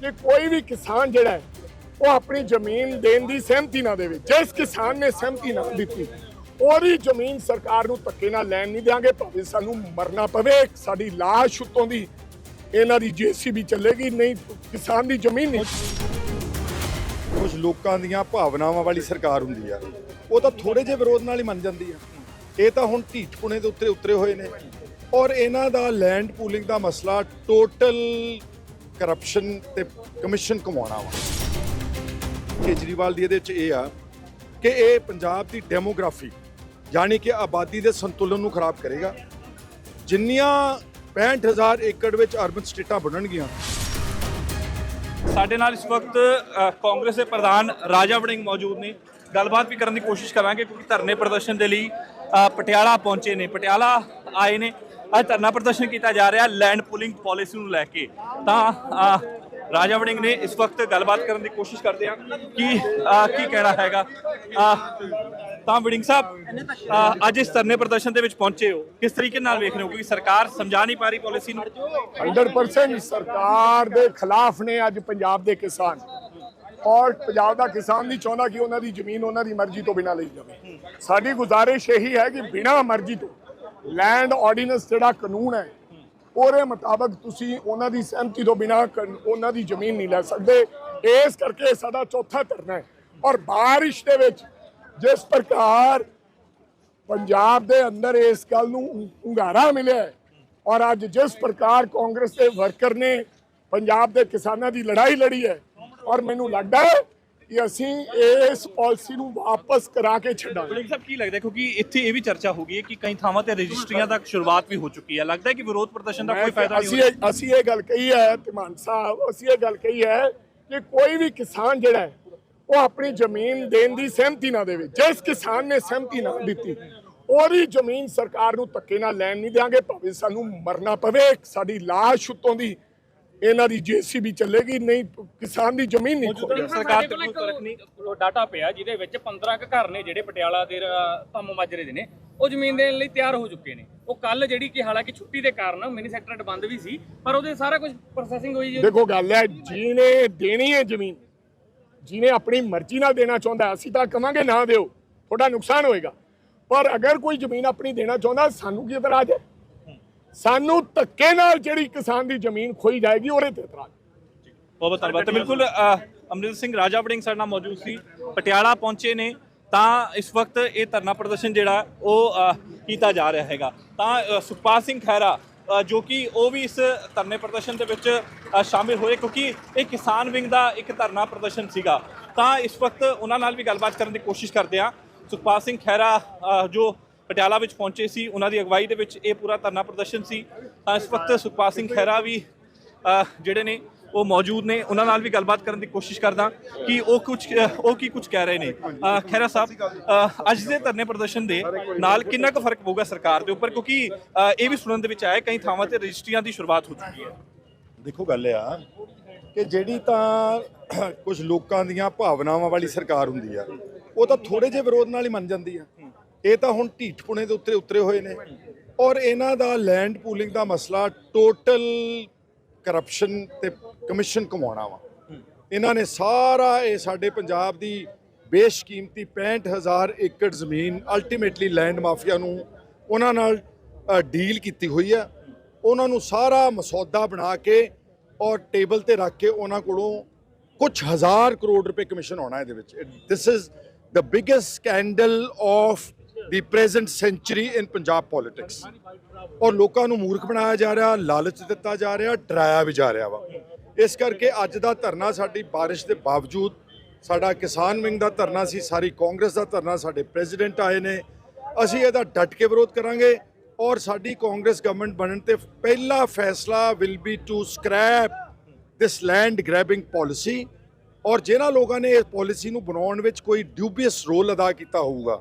ਕਿ ਕੋਈ ਵੀ ਕਿਸਾਨ ਜਿਹੜਾ ਹੈ, ਉਹ ਆਪਣੀ ਜ਼ਮੀਨ ਦੇਣ ਦੀ ਸਹਿਮਤੀ ਨਾ ਦੇਵੇ। ਜਿਸ ਕਿਸਾਨ ਨੇ ਸਹਿਮਤੀ ਨਾ ਦਿੱਤੀ, ਉਹਦੀ ਜ਼ਮੀਨ ਸਰਕਾਰ ਨੂੰ ਧੱਕੇ ਨਾਲ ਲੈਣ ਨਹੀਂ ਦਿਆਂਗੇ, ਭਾਵੇਂ ਸਾਨੂੰ ਮਰਨਾ ਪਵੇ, ਸਾਡੀ ਲਾਸ਼ ਉੱਤੋਂ ਦੀ ਇਹਨਾਂ ਦੀ ਜੀਸੀਬੀ ਚੱਲੇਗੀ, ਨਹੀਂ ਕਿਸਾਨ ਦੀ ਜ਼ਮੀਨ ਨਹੀਂ। ਕੁਝ ਲੋਕਾਂ ਦੀਆਂ ਭਾਵਨਾਵਾਂ ਵਾਲੀ ਸਰਕਾਰ ਹੁੰਦੀ ਆ। ਉਹ ਤਾਂ ਥੋੜੇ ਜਿਹੇ ਵਿਰੋਧ ਨਾਲ ਹੀ ਮੰਨ ਜਾਂਦੀ ਆ। ਇਹ ਤਾਂ ਹੁਣ ਢੀਠਪੁਣੇ ਦੇ ਉੱਤੇ ਉਤਰੇ ਹੋਏ ਨੇ। ਔਰ ਇਹਨਾਂ ਦਾ ਲੈਂਡ ਪੂਲਿੰਗ ਦਾ ਮਸਲਾ ਟੋਟਲ ਕਰਪਸ਼ਨ ਤੇ ਕਮਿਸ਼ਨ ਕਮਾਉਣਾ ਵਾ। ਕੇਜਰੀਵਾਲ ਦੀ ਇਹਦੇ ਵਿੱਚ ਇਹ ਆ ਕਿ ਇਹ ਪੰਜਾਬ ਦੀ ਡੈਮੋਗ੍ਰਾਫੀ ਯਾਨੀ ਕਿ ਆਬਾਦੀ ਦੇ ਸੰਤੁਲਨ ਨੂੰ ਖਰਾਬ ਕਰੇਗਾ। ਜਿੰਨੀਆਂ 65000 ਏਕੜ ਵਿੱਚ ਅਰਬਨ ਸਟੇਟਾਂ ਬਣਨਗੀਆਂ। ਸਾਡੇ ਨਾਲ ਇਸ ਵਕਤ ਅ, ਕਾਂਗਰਸ ਦੇ ਪ੍ਰਧਾਨ ਰਾਜਾ ਵੜਿੰਗ ਮੌਜੂਦ ਨੇ। ਗੱਲਬਾਤ ਵੀ ਕਰਨ ਦੀ ਕੋਸ਼ਿਸ਼ ਕਰਾਂਗੇ ਕਿਉਂਕਿ ਧਰਨੇ ਪ੍ਰਦਰਸ਼ਨ ਦੇ ਲਈ ਅ, ਪਟਿਆਲਾ ਪਹੁੰਚੇ ਨੇ। ਪਟਿਆਲਾ ਆਏ ਨੇ। ਅੱਜ ਧਰਨਾ ਪ੍ਰਦਰਸ਼ਨ ਕੀਤਾ ਜਾ ਰਿਹਾ ਲੈਂਡ ਪੂਲਿੰਗ ਪਾਲਿਸੀ ਨੂੰ ਲੈ ਕੇ। ਤਾਂ ਰਾਜਾ ਵੜਿੰਗ ਨੇ ਇਸ ਵਕਤ ਗੱਲਬਾਤ ਕਰਨ ਦੀ ਕੋਸ਼ਿਸ਼ ਕਰਦੇ ਆ ਕਿ ਅ, ਕੀ ਕਹਿਣਾ ਹੈਗਾ। ਅ, ਤਾਂ ਵੜਿੰਗ ਸਾਹਿਬ ਅ, ਅੱਜ ਇਸ ਧਰਨੇ ਪ੍ਰਦਰਸ਼ਨ ਦੇ ਵਿੱਚ ਪਹੁੰਚੇ ਹੋ। ਕਿਸ ਤਰੀਕੇ ਨਾਲ ਵੇਖ ਰਹੇ ਹੋ? ਕਿਉਂਕਿ ਸਰਕਾਰ ਸਮਝਾ ਨਹੀਂ ਪਾ ਰਹੀ ਪਾਲਿਸੀ ਨੂੰ। 100% ਸਰਕਾਰ ਦੇ ਖਿਲਾਫ ਨੇ ਅੱਜ ਪੰਜਾਬ ਦੇ ਕਿਸਾਨ। ਔਰ ਪੰਜਾਬ ਦਾ ਕਿਸਾਨ ਨਹੀਂ ਚਾਹੁੰਦਾ ਕਿ ਉਹਨਾਂ ਦੀ ਜ਼ਮੀਨ ਉਹਨਾਂ ਦੀ ਮਰਜ਼ੀ ਤੋਂ ਬਿਨਾਂ ਲਈ ਜਾਵੇ। ਸਾਡੀ ਗੁਜ਼ਾਰਿਸ਼ ਇਹੀ ਹੈ ਕਿ ਬਿਨਾਂ ਮਰਜ਼ੀ ਤੋਂ ਲੈਂਡ ਆਰਡੀਨੈਂਸ ਜਿਹੜਾ ਕਾਨੂੰਨ ਹੈ, ਉਹਦੇ ਮੁਤਾਬਕ ਤੁਸੀਂ ਉਹਨਾਂ ਦੀ ਸਹਿਮਤੀ ਤੋਂ ਬਿਨਾਂ ਉਹਨਾਂ ਦੀ ਜ਼ਮੀਨ ਨਹੀਂ ਲੈ ਸਕਦੇ। ਇਸ ਕਰਕੇ ਸਾਡਾ ਚੌਥਾ ਧਰਨਾ ਹੈ। ਔਰ ਬਾਰਿਸ਼ ਦੇ ਵਿੱਚ ਜਿਸ ਪ੍ਰਕਾਰ ਪੰਜਾਬ ਦੇ ਅੰਦਰ ਇਸ ਗੱਲ ਨੂੰ ਹੁੰਗਾਰਾ ਮਿਲਿਆ ਔਰ ਅੱਜ ਜਿਸ ਪ੍ਰਕਾਰ ਕਾਂਗਰਸ ਦੇ ਵਰਕਰ ਨੇ ਪੰਜਾਬ ਦੇ ਕਿਸਾਨਾਂ ਦੀ ਲੜਾਈ ਲੜੀ ਹੈ, ਔਰ ਮੈਨੂੰ ਲੱਗਦਾ ਹੈ ਕਿ ਅਸੀਂ ਇਸ ਪਾਲਿਸੀ ਨੂੰ ਵਾਪਸ ਕਰਾ ਕੇ ਛੱਡਾਂਗੇ। ਬਲਿੰਗ ਸਾਹਿਬ ਕੀ ਲੱਗਦਾ ਕਿਉਂਕਿ ਇੱਥੇ ਇਹ ਵੀ ਚਰਚਾ ਹੋ ਗਈ ਹੈ ਕਿ ਕਈ ਥਾਵਾਂ ਤੇ ਰਜਿਸਟਰੀਆਂ ਤੱਕ ਸ਼ੁਰੂਆਤ ਵੀ ਹੋ ਚੁੱਕੀ ਹੈ। ਲੱਗਦਾ ਹੈ ਕਿ ਵਿਰੋਧ ਪ੍ਰਦਰਸ਼ਨ ਦਾ ਕੋਈ ਫਾਇਦਾ ਨਹੀਂ ਅਸੀਂ ਹੋਇਆ ਇਹ ਅਸੀਂ ਇਹ ਗੱਲ ਕਹੀ ਹੈ ਧਮਾਨ ਸਾਹਿਬ ਅਸੀਂ ਇਹ ਗੱਲ ਕਹੀ ਹੈ ਕਿ ਕੋਈ ਵੀ ਕਿਸਾਨ ਜਿਹੜਾ ਹੈ ਉਹ ਆਪਣੀ ਜ਼ਮੀਨ ਦੇਣ ਦੀ ਸਹਿਮਤੀ ਨਾ ਦੇਵੇ। ਜਿਸ ਕਿਸਾਨ ਨੇ ਸਹਿਮਤੀ ਨਾ ਦਿੱਤੀ ਉਹਦੀ ਜ਼ਮੀਨ ਸਰਕਾਰ ਨੂੰ ਧੱਕੇ ਨਾਲ ਲੈਣ ਨਹੀਂ ਦਿਆਂਗੇ ਭਾਵੇਂ ਸਾਨੂੰ ਮਰਨਾ ਪਵੇ ਸਾਡੀ ਲਾਸ਼ ਉੱਤੋਂ ਦੀ ਇਹਨਾਂ ਦੀ ਜੀਸੀਬੀ ਚੱਲੇਗੀ ਨਹੀਂ ਕਿਸਾਨ ਦੀ ਜ਼ਮੀਨ ਨਹੀਂ ਖੋਣੀ ਸਰਕਾਰ ਤੇ ਕੋਈ ਫ਼ਰਕ ਨਹੀਂ। ਡਾਟਾ ਪਿਆ ਜਿਹਦੇ ਵਿੱਚ 15 ਕੁ ਘਰ ਨੇ ਜਿਹੜੇ ਪਟਿਆਲਾ ਦੇ ਧੰਮ ਮਾਜਰੇ ਦੇ ਨੇ। ਉਹ ਜ਼ਮੀਨ ਦੇਣ ਲਈ ਤਿਆਰ ਹੋ ਚੁੱਕੇ ਨੇ। ਉਹ ਕੱਲ ਜਿਹੜੀ ਕਿ ਹਾਲਾਂਕਿ ਛੁੱਟੀ ਦੇ ਕਾਰਨ ਮਿਨੀ ਸੈਕਟਰ ਬੰਦ ਵੀ ਸੀ ਪਰ ਉਹਦੇ ਸਾਰਾ ਕੁਝ ਪ੍ਰੋਸੈਸਿੰਗ ਹੋਈ ਜੀ। ਦੇਖੋ ਗੱਲ ਹੈ ਜਿਹਨੇ ਦੇਣੀ ਹੈ ਜ਼ਮੀਨ ਜਿਹਨੇ ਆਪਣੀ ਮਰਜ਼ੀ ਨਾਲ ਦੇਣਾ ਚਾਹੁੰਦਾ ਅਸੀਂ ਤਾਂ ਕਵਾਂਗੇ ਨਾ ਦਿਓ ਤੁਹਾਡਾ ਨੁਕਸਾਨ ਹੋਏਗਾ। ਪਰ ਅਗਰ ਕੋਈ ਜ਼ਮੀਨ ਆਪਣੀ ਦੇਣਾ ਚਾਹੁੰਦਾ ਸਾਨੂੰ ਕੀ ਇਤਰਾਜ਼ ਹੈ? ਸਾਨੂੰ ਧੱਕੇ ਨਾਲ ਜਿਹੜੀ ਕਿਸਾਨ ਦੀ ਜ਼ਮੀਨ ਖੋਈ ਜਾਏਗੀ, ਉਹਦੇ ਤੇ ਇਤਰਾਜ਼। ਬਹੁਤ ਧੰਨਵਾਦ। ਤੇ ਬਿਲਕੁਲ ਅਮਰਿੰਦਰ ਸਿੰਘ ਰਾਜਾ ਵੜਿੰਗ ਸਾਡੇ ਨਾਲ ਮੌਜੂਦ ਸੀ। ਪਟਿਆਲਾ ਪਹੁੰਚੇ ਨੇ, ਤਾਂ ਇਸ ਵਕਤ ਇਹ ਧਰਨਾ ਪ੍ਰਦਰਸ਼ਨ ਜਿਹੜਾ, ਉਹ ਕੀਤਾ ਜਾ ਰਿਹਾ ਹੈਗਾ। ਤਾਂ ਸੁਖਪਾਲ ਸਿੰਘ ਖਹਿਰਾ ਜੋ ਕਿ ਉਹ ਵੀ ਇਸ ਧਰਨੇ ਪ੍ਰਦਰਸ਼ਨ ਦੇ ਵਿੱਚ ਸ਼ਾਮਿਲ ਹੋਏ, ਕਿਉਂਕਿ ਇਹ ਕਿਸਾਨ ਵਿੰਗ ਦਾ ਇੱਕ ਧਰਨਾ ਪ੍ਰਦਰਸ਼ਨ ਸੀਗਾ। ਤਾਂ ਇਸ ਵਕਤ ਉਹਨਾਂ ਨਾਲ ਵੀ ਗੱਲਬਾਤ ਕਰਨ ਦੀ ਕੋਸ਼ਿਸ਼ ਕਰਦੇ ਆ ਸੁਖਪਾਲ ਸਿੰਘ ਖਹਿਰਾ ਜੋ ਪਟਿਆਲਾ ਵਿੱਚ ਪਹੁੰਚੇ ਸੀ ਉਹਨਾਂ ਦੀ ਅਗਵਾਈ ਦੇ ਵਿੱਚ ਇਹ ਪੂਰਾ ਧਰਨਾ ਪ੍ਰਦਰਸ਼ਨ ਸੀ। ਤਾਂ ਇਸ ਵਕਤ ਸੁਖਪਾਲ ਸਿੰਘ ਖਹਿਰਾ ਵੀ ਜਿਹੜੇ ਨੇ ਉਹ ਮੌਜੂਦ ਨੇ। ਉਹਨਾਂ ਨਾਲ ਵੀ ਗੱਲਬਾਤ ਕਰਨ ਦੀ ਕੋਸ਼ਿਸ਼ ਕਰਦਾ ਕਿ ਉਹ ਕੁਝ ਉਹ ਕੀ ਕੁਝ ਕਹਿ ਰਹੇ ਨੇ। ਅ, ਖਹਿਰਾ ਸਾਹਿਬ ਅੱਜ ਦੇ ਧਰਨੇ ਪ੍ਰਦਰਸ਼ਨ ਦੇ ਨਾਲ ਕਿੰਨਾ ਕੁ ਫ਼ਰਕ ਪਊਗਾ ਸਰਕਾਰ ਦੇ ਉੱਪਰ? ਕਿਉਂਕਿ ਇਹ ਵੀ ਸੁਣਨ ਦੇ ਵਿੱਚ ਆਇਆ ਕਈ ਥਾਵਾਂ ਤੇ ਰਜਿਸਟਰੀਆਂ ਦੀ ਸ਼ੁਰੂਆਤ ਹੋ ਚੁੱਕੀ ਹੈ। ਦੇਖੋ ਗੱਲ ਆ ਕਿ ਜਿਹੜੀ ਤਾਂ ਕੁਝ ਲੋਕਾਂ ਦੀਆਂ ਭਾਵਨਾਵਾਂ ਵਾਲੀ ਸਰਕਾਰ ਹੁੰਦੀ ਆ ਉਹ ਤਾਂ ਥੋੜੇ ਜਿਹੇ ਵਿਰੋਧ ਨਾਲ ਹੀ ਮੰਨ ਜਾਂਦੀ ਆ। ਇਹ ਤਾਂ ਹੁਣ ਢੀਠਪੁਣੇ ਦੇ ਉੱਤੇ ਉਤਰੇ ਹੋਏ ਨੇ। ਔਰ ਇਹਨਾਂ ਦਾ ਲੈਂਡ ਪੂਲਿੰਗ ਦਾ ਮਸਲਾ ਟੋਟਲ ਕਰਪਸ਼ਨ ਤੇ ਕਮਿਸ਼ਨ ਕਮਾਉਣਾ ਵਾ। ਇਹਨਾਂ ਨੇ ਸਾਰਾ ਇਹ ਸਾਡੇ ਪੰਜਾਬ ਦੀ ਬੇਸ਼ਕੀਮਤੀ 65000 ਏਕੜ ਜ਼ਮੀਨ ਅਲਟੀਮੇਟਲੀ ਲੈਂਡ ਮਾਫੀਆ ਨੂੰ ਉਹਨਾਂ ਨਾਲ ਡੀਲ ਕੀਤੀ ਹੋਈ ਆ। ਉਹਨਾਂ ਨੂੰ ਸਾਰਾ ਮਸੌਦਾ ਬਣਾ ਕੇ ਔਰ ਟੇਬਲ ਤੇ ਰੱਖ ਕੇ ਉਹਨਾਂ ਕੋਲੋਂ ਕੁਝ ਹਜ਼ਾਰ ਕਰੋੜ ਰੁਪਏ ਕਮਿਸ਼ਨ ਆਉਣਾ ਇਹਦੇ ਵਿੱਚ। This is the biggest scandal of the present century in Punjab politics. ਔਰ ਲੋਕਾਂ ਨੂੰ ਮੂਰਖ ਬਣਾਇਆ ਜਾ ਰਿਹਾ, ਲਾਲਚ ਦਿੱਤਾ ਜਾ ਰਿਹਾ, ਡਰਾਇਆ ਵੀ ਜਾ ਰਿਹਾ ਵਾ। ਇਸ ਕਰਕੇ ਅੱਜ ਦਾ ਧਰਨਾ ਸਾਡੀ ਬਾਰਿਸ਼ ਦੇ ਬਾਵਜੂਦ, ਸਾਡਾ ਕਿਸਾਨ ਵਿੰਗ ਦਾ ਧਰਨਾ ਸੀ, ਸਾਰੀ ਕਾਂਗਰਸ ਦਾ ਧਰਨਾ, ਸਾਡੇ ਪ੍ਰੈਜ਼ੀਡੈਂਟ ਆਏ ਨੇ। ਅਸੀਂ ਇਹਦਾ ਡਟ ਕੇ ਵਿਰੋਧ ਕਰਾਂਗੇ ਔਰ ਸਾਡੀ ਕਾਂਗਰਸ ਗਵਰਨਮੈਂਟ ਬਣਨ ਤੇ ਪਹਿਲਾ ਫੈਸਲਾ will be to scrap this land grabbing policy ਔਰ ਜਿਹਨਾਂ ਲੋਕਾਂ ਨੇ ਇਸ ਪਾਲਿਸੀ ਨੂੰ ਬਣਾਉਣ ਵਿੱਚ ਕੋਈ ਡਿਊਬੀਅਸ ਰੋਲ ਅਦਾ ਕੀਤਾ ਹੋਊਗਾ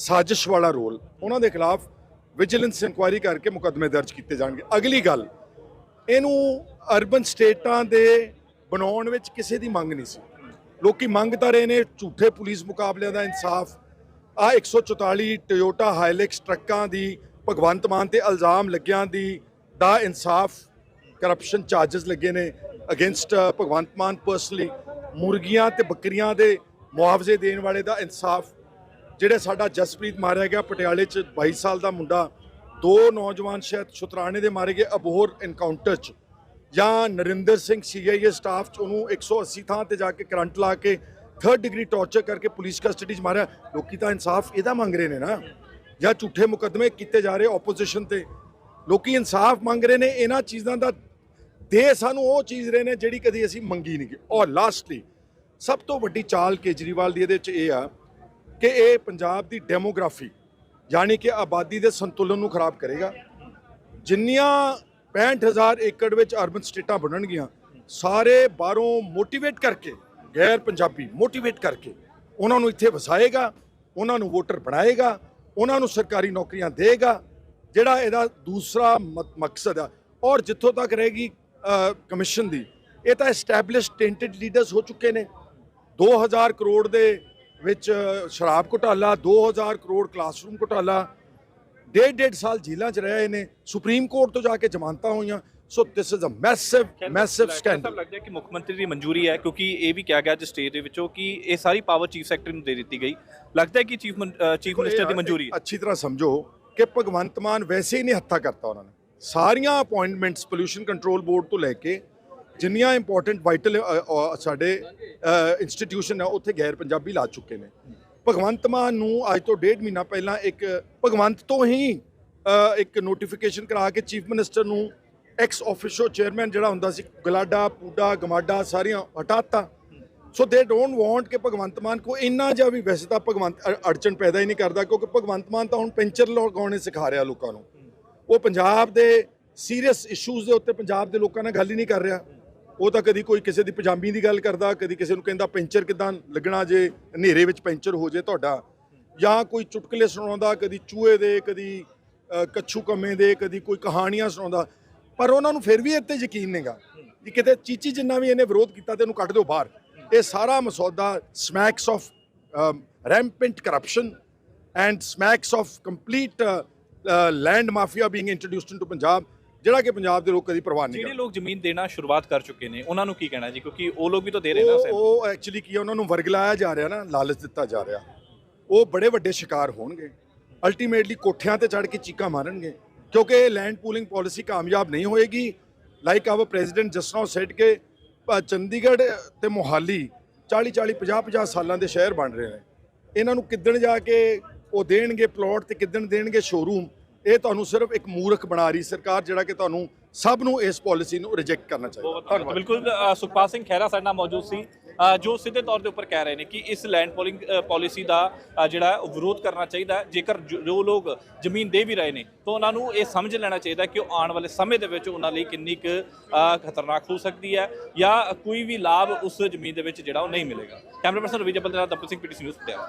ਸਾਜ਼ਿਸ਼ ਵਾਲਾ ਰੋਲ ਉਹਨਾਂ ਦੇ ਖਿਲਾਫ ਵਿਜੀਲੈਂਸ ਇਨਕੁਆਇਰੀ ਕਰਕੇ ਮੁਕੱਦਮੇ ਦਰਜ ਕੀਤੇ ਜਾਣਗੇ। ਅਗਲੀ ਗੱਲ, ਇਹਨੂੰ ਅਰਬਨ ਸਟੇਟਾਂ ਦੇ ਬਣਾਉਣ ਵਿੱਚ ਕਿਸੇ ਦੀ ਮੰਗ ਨਹੀਂ ਸੀ। ਲੋਕੀ ਮੰਗ ਤਾਂ ਰਹੇ ਨੇ ਝੂਠੇ ਪੁਲਿਸ ਮੁਕਾਬਲਿਆਂ ਦਾ ਇਨਸਾਫ। ਆ 144 ਟੋਯੋਟਾ ਹਾਈਲੈਕਸ ਟਰੱਕਾਂ ਦੀ ਭਗਵੰਤ ਮਾਨ ਤੇ ਇਲਜ਼ਾਮ ਲੱਗਿਆਂ ਦੀ ਦਾ ਇਨਸਾਫ ਕਰਪਸ਼ਨ ਚਾਰजेस ਲੱਗੇ ਨੇ ਅਗੇਂਸਟ ਭਗਵੰਤ ਮਾਨ ਪਰਸਨਲੀ ਮੁਰਗੀਆਂ ਤੇ ਬੱਕਰੀਆਂ ਦੇ ਮੁਆਵਜ਼ੇ ਦੇਣ ਵਾਲੇ ਦਾ ਇਨਸਾਫ। ਜਿਹੜੇ ਸਾਡਾ ਜਸਪ੍ਰੀਤ ਮਾਰਿਆ ਗਿਆ, ਪਟਿਆਲੇ 'ਚ 22 ਸਾਲ ਦਾ ਮੁੰਡਾ, ਦੋ ਨੌਜਵਾਨ ਸ਼ਾਇਦ ਸ਼ੁਤਰਾਣੇ ਦੇ ਮਾਰੇ ਗਏ ਅਬੋਹਰ ਇਨਕਾਊਂਟਰ 'ਚ। ਜਾਂ ਨਰਿੰਦਰ ਸਿੰਘ ਸੀਆਈਏ ਸਟਾਫ 'ਚ ਉਹਨੂੰ 180 ਥਾਂ ਤੇ ਜਾ ਕੇ ਕਰੰਟ ਲਾ ਕੇ 3rd ਡਿਗਰੀ ਟੌਰਚਰ ਕਰਕੇ ਪੁਲਿਸ ਕਸਟਡੀ 'ਚ ਮਾਰਿਆ। ਲੋਕੀ ਤਾਂ ਇਨਸਾਫ ਇਹਦਾ ਮੰਗ ਰਹੇ ਨੇ ਨਾ। ਜਾਂ ਝੂਠੇ ਮੁਕੱਦਮੇ ਕੀਤੇ ਜਾ ਰਹੇ ਆਪੋਜੀਸ਼ਨ ਤੇ। ਲੋਕੀ ਇਨਸਾਫ ਮੰਗ ਰਹੇ ਨੇ, ਇਹਨਾਂ ਚੀਜ਼ਾਂ ਦਾ ਦੇ ਸਾਨੂੰ ਉਹ ਚੀਜ਼ ਰਹੇ ਨੇ ਜਿਹੜੀ ਕਦੀ ਅਸੀਂ ਮੰਗੀ ਨਹੀਂ ਗੀ। ਔਰ ਲਾਸਟਲੀ ਸਭ ਤੋਂ ਵੱਡੀ ਚਾਲ ਕੇਜਰੀਵਾਲ ਦੀ ਇਹਦੇ ਵਿੱਚ ਇਹ ਆ ਕਿ ਇਹ ਪੰਜਾਬ ਦੀ ਡੈਮੋਗ੍ਰਾਫੀ, ਯਾਨੀ ਕਿ ਆਬਾਦੀ ਦੇ ਸੰਤੁਲਨ ਨੂੰ ਖਰਾਬ ਕਰੇਗਾ। ਜਿੰਨੀਆਂ 65000 ਏਕੜ ਵਿੱਚ ਅਰਬਨ ਸਟੇਟਾਂ ਬਣਨਗੀਆਂ, ਸਾਰੇ ਬਾਹਰੋਂ ਮੋਟੀਵੇਟ ਕਰਕੇ, ਗੈਰ ਪੰਜਾਬੀ ਮੋਟੀਵੇਟ ਕਰਕੇ, ਉਹਨਾਂ ਨੂੰ ਇੱਥੇ ਵਸਾਏਗਾ, ਉਹਨਾਂ ਨੂੰ ਵੋਟਰ ਬਣਾਏਗਾ, ਉਹਨਾਂ ਨੂੰ ਸਰਕਾਰੀ ਨੌਕਰੀਆਂ ਦੇਗਾ ਜਿਹੜਾ ਇਹਦਾ ਦੂਸਰਾ ਮ- ਮਕਸਦ ਆ। ਔਰ ਜਿੱਥੋਂ ਤੱਕ ਰਹੇਗੀ ਕਮਿਸ਼ਨ ਦੀ, ਇਹ ਤਾਂ ਐਸਟੈਬਲਿਸ਼ਡ ਟੈਂਟਡ ਲੀਡਰਸ ਹੋ ਚੁੱਕੇ ਨੇ। 2000 ਕਰੋੜ ਦੇ ਵਿੱਚ ਸ਼ਰਾਬ ਘੁਟਾਲਾ 2000 ਕਰੋੜ ਕਲਾਸਰੂਮ ਘੁਟਾਲਾ ਡੇਢ ਡੇਢ ਸਾਲ ਜੇਲ੍ਹਾਂ 'ਚ ਰਹੇ ਨੇ ਸੁਪਰੀਮ ਕੋਰਟ ਤੋਂ ਜਾ ਕੇ ਜ਼ਮਾਨਤਾਂ ਹੋਈਆਂ। So this is a massive massive scandal ਲੱਗਦਾ ਹੈ ਕਿ ਮੁੱਖ ਮੰਤਰੀ ਦੀ ਮਨਜ਼ੂਰੀ ਹੈ ਕਿਉਂਕਿ ਇਹ ਵੀ ਕਿਹਾ ਗਿਆ ਅੱਜ ਸਟੇਜ ਦੇ ਵਿੱਚੋਂ ਕਿ ਇਹ ਸਾਰੀ ਪਾਵਰ ਚੀਫ ਸੈਕਟਰੀ ਨੂੰ ਦੇ ਦਿੱਤੀ ਗਈ। ਲੱਗਦਾ ਹੈ ਕਿ ਚੀਫ ਚੀਫ ਮਿਨਿਸਟਰ ਦੀ ਮਨਜ਼ੂਰੀ ਹੈ। ਅੱਛੀ ਤਰ੍ਹਾਂ ਸਮਝੋ ਕਿ ਭਗਵੰਤ ਮਾਨ ਵੈਸੇ ਹੀ ਨਹੀਂ ਹੱਥਾ ਕਰਤਾ ਉਹਨਾਂ ਨੇ। ਸਾਰੀਆਂ ਅਪਾਇੰਟਮੈਂਟਸ ਪੋਲੂਸ਼ਨ ਕੰਟਰੋਲ ਬੋਰਡ ਤੋਂ ਲੈ ਕੇ ਜਿੰਨੀਆਂ ਇੰਪੋਰਟੈਂਟ ਵਾਈਟਲ ਸਾਡੇ ਇੰਸਟੀਟਿਊਸ਼ਨ ਹੈ ਉੱਥੇ ਗੈਰ ਪੰਜਾਬੀ ਲਾ ਚੁੱਕੇ ਨੇ। ਭਗਵੰਤ ਮਾਨ ਨੂੰ ਅੱਜ ਤੋਂ ਡੇਢ ਮਹੀਨਾ ਪਹਿਲਾਂ ਇੱਕ ਭਗਵੰਤ ਤੋਂ ਹੀ ਇੱਕ ਨੋਟੀਫਿਕੇਸ਼ਨ ਕਰਾ ਕੇ ਚੀਫ ਮਿਨਿਸਟਰ ਨੂੰ ਐਕਸ ਆਫੀਸ਼ੋ ਚੇਅਰਮੈਨ ਜਿਹੜਾ ਹੁੰਦਾ ਸੀ, ਗਲਾਡਾ, ਪੂਡਾ, ਗਮਾਡਾ ਸਾਰੀਆਂ ਹਟਾਤਾ। ਸੋ ਦੇ ਡੋਨਟ ਵਾਂਟ ਕਿ ਭਗਵੰਤ ਮਾਨ ਕੋ ਇੰਨਾ ਜਿਹਾ ਵੀ, ਵੈਸੇ ਤਾਂ ਭਗਵੰਤ, ਅ- ਅੜਚਨ ਪੈਦਾ ਹੀ ਨਹੀਂ ਕਰਦਾ, ਕਿਉਂਕਿ ਭਗਵੰਤ ਮਾਨ ਤਾਂ ਹੁਣ ਪੈਂਚਰ ਲਗਾਉਣੇ ਸਿਖਾ ਰਿਹਾ ਲੋਕਾਂ ਨੂੰ। ਉਹ ਪੰਜਾਬ ਦੇ ਸੀਰੀਅਸ ਇਸ਼ੂਜ਼ ਦੇ ਉੱਤੇ ਪੰਜਾਬ ਦੇ ਲੋਕਾਂ ਨਾਲ ਗੱਲ ਹੀ ਨਹੀਂ ਕਰ ਰਿਹਾ। ਉਹ ਤਾਂ ਕਦੀ ਕੋਈ ਕਿਸੇ ਦੀ ਪਜਾਮੀ ਦੀ ਗੱਲ ਕਰਦਾ, ਕਦੀ ਕਿਸੇ ਨੂੰ ਕਹਿੰਦਾ ਪੈਂਚਰ ਕਿਦਾਂ ਲੱਗਣਾ ਜੇ ਹਨੇਰੇ ਵਿੱਚ ਪੈਂਚਰ ਹੋ ਜੇ ਤੁਹਾਡਾ। ਜਾਂ ਕੋਈ ਚੁਟਕਲੇ ਸੁਣਾਉਂਦਾ, ਕਦੀ ਚੂਹੇ ਦੇ, ਕਦੀ ਕੱਛੂ ਕੰਮੇ ਦੇ, ਕਦੀ ਕੋਈ ਕਹਾਣੀਆਂ ਸੁਣਾਉਂਦਾ। ਪਰ ਉਹਨਾਂ ਨੂੰ ਫਿਰ ਵੀ ਇਹ ਤੇ ਯਕੀਨ ਨਹੀਂਗਾ ਕਿ ਕਿਤੇ ਚੀਚੀ ਜਿੰਨਾ ਵੀ ਇਹਨੇ ਵਿਰੋਧ ਕੀਤਾ ਤੇ ਇਹਨੂੰ ਕੱਢ ਦਿਓ ਬਾਹਰ। ਇਹ ਸਾਰਾ ਮਸੌਦਾ smacks of rampant corruption and smacks of complete land mafia being introduced into Punjab ਜਿਹੜਾ ਕਿ ਪੰਜਾਬ ਦੇ ਲੋਕ ਕਦੀ ਪ੍ਰਵਾਨ ਨਹੀਂ ਜਿਹੜੇ ਕਰਦੇ। ਲੋਕ ਜ਼ਮੀਨ ਦੇਣਾ ਸ਼ੁਰੂਆਤ ਕਰ ਚੁੱਕੇ ਨੇ ਉਹਨਾਂ ਨੂੰ ਕੀ ਕਹਿਣਾ ਜੀ? ਕਿਉਂਕਿ ਉਹ ਲੋਕ ਵੀ ਤਾਂ ਦੇ ਰਹੇ ਨੇ ਉਹ ਸੈਂਸ ਉਹ ਐਕਚੁਅਲੀ ਕੀ ਆ, ਉਹਨਾਂ ਨੂੰ ਵਰਗਲਾਇਆ ਜਾ ਰਿਹਾ ਨਾ ਲਾਲਚ ਦਿੱਤਾ ਜਾ ਰਿਹਾ। ਉਹ ਬੜੇ ਵੱਡੇ ਸ਼ਿਕਾਰ ਹੋਣਗੇ। ਅਲਟੀਮੇਟਲੀ ਕੋਠਿਆਂ ਤੇ ਚੜ੍ਹ ਕੇ ਚੀਕਾਂ ਮਾਰਨਗੇ। ਕਿਉਂਕਿ ਇਹ ਲੈਂਡ ਪੂਲਿੰਗ ਪਾਲਿਸੀ ਕਾਮਯਾਬ ਨਹੀਂ ਹੋਏਗੀ। Like our president just now said ਕਿ ਅ, ਚੰਡੀਗੜ੍ਹ ਤੇ ਮੋਹਾਲੀ 40 40 50 50 ਸਾਲਾਂ ਦੇ ਸ਼ਹਿਰ ਬਣ ਰਹੇ ਨੇ। ਇਹਨਾਂ ਨੂੰ ਕਿੱਦਣ ਜਾ ਕੇ ਉਹ ਦੇਣਗੇ ਪਲਾਟ ਤੇ ਕਿੱਦਣ ਦੇਣਗੇ ਸ਼ੋਰੂਮ ਇਹ ਤੁਹਾਨੂੰ ਸਿਰਫ ਇੱਕ ਮੂਰਖ ਬਣਾ ਰਹੀ ਸਰਕਾਰ ਜਿਹੜਾ ਕਿ ਤੁਹਾਨੂੰ ਸਭ ਨੂੰ ਇਸ ਪਾਲਿਸੀ ਨੂੰ ਰਿਜੈਕਟ ਕਰਨਾ ਚਾਹੀਦਾ। ਧੰਨਵਾਦ। ਬਿਲਕੁਲ ਸੁਖਪਾਲ ਸਿੰਘ ਖਹਿਰਾ ਸਾਡੇ ਨਾਲ ਮੌਜੂਦ ਸੀ। ਜੋ ਸਿੱਧੇ ਤੌਰ ਦੇ ਉੱਪਰ ਕਹਿ ਰਹੇ ਨੇ ਕਿ ਇਸ ਲੈਂਡ ਪੋਲਿੰਗ ਪਾਲਿਸੀ ਦਾ ਜਿਹੜਾ ਵਿਰੋਧ ਕਰਨਾ ਚਾਹੀਦਾ। ਜੇਕਰ ਜੋ ਲੋਕ ਜ਼ਮੀਨ ਦੇ ਵੀ ਰਹੇ ਨੇ ਤਾਂ ਉਹਨਾਂ ਨੂੰ ਇਹ ਸਮਝ ਲੈਣਾ ਚਾਹੀਦਾ ਕਿ ਉਹ ਆਉਣ ਵਾਲੇ ਸਮੇਂ ਦੇ ਵਿੱਚ ਉਹਨਾਂ ਲਈ ਕਿੰਨੀ ਕੁ ਖਤਰਨਾਕ ਹੋ ਸਕਦੀ ਹੈ ਜਾਂ ਕੋਈ ਵੀ ਲਾਭ ਉਸ ਜ਼ਮੀਨ ਦੇ ਵਿੱਚ ਜਿਹੜਾ ਉਹ ਨਹੀਂ ਮਿਲੇਗਾ। ਕੈਮਰਾ ਪਰਸਨ ਰਵੀ ਜਬਲ ਦੇ ਨਾਲ ਦਪਤ ਸਿੰਘ ਪੀਟੀਸੀ ਨਿਊਜ਼ ਪਟਿਆਲਾ।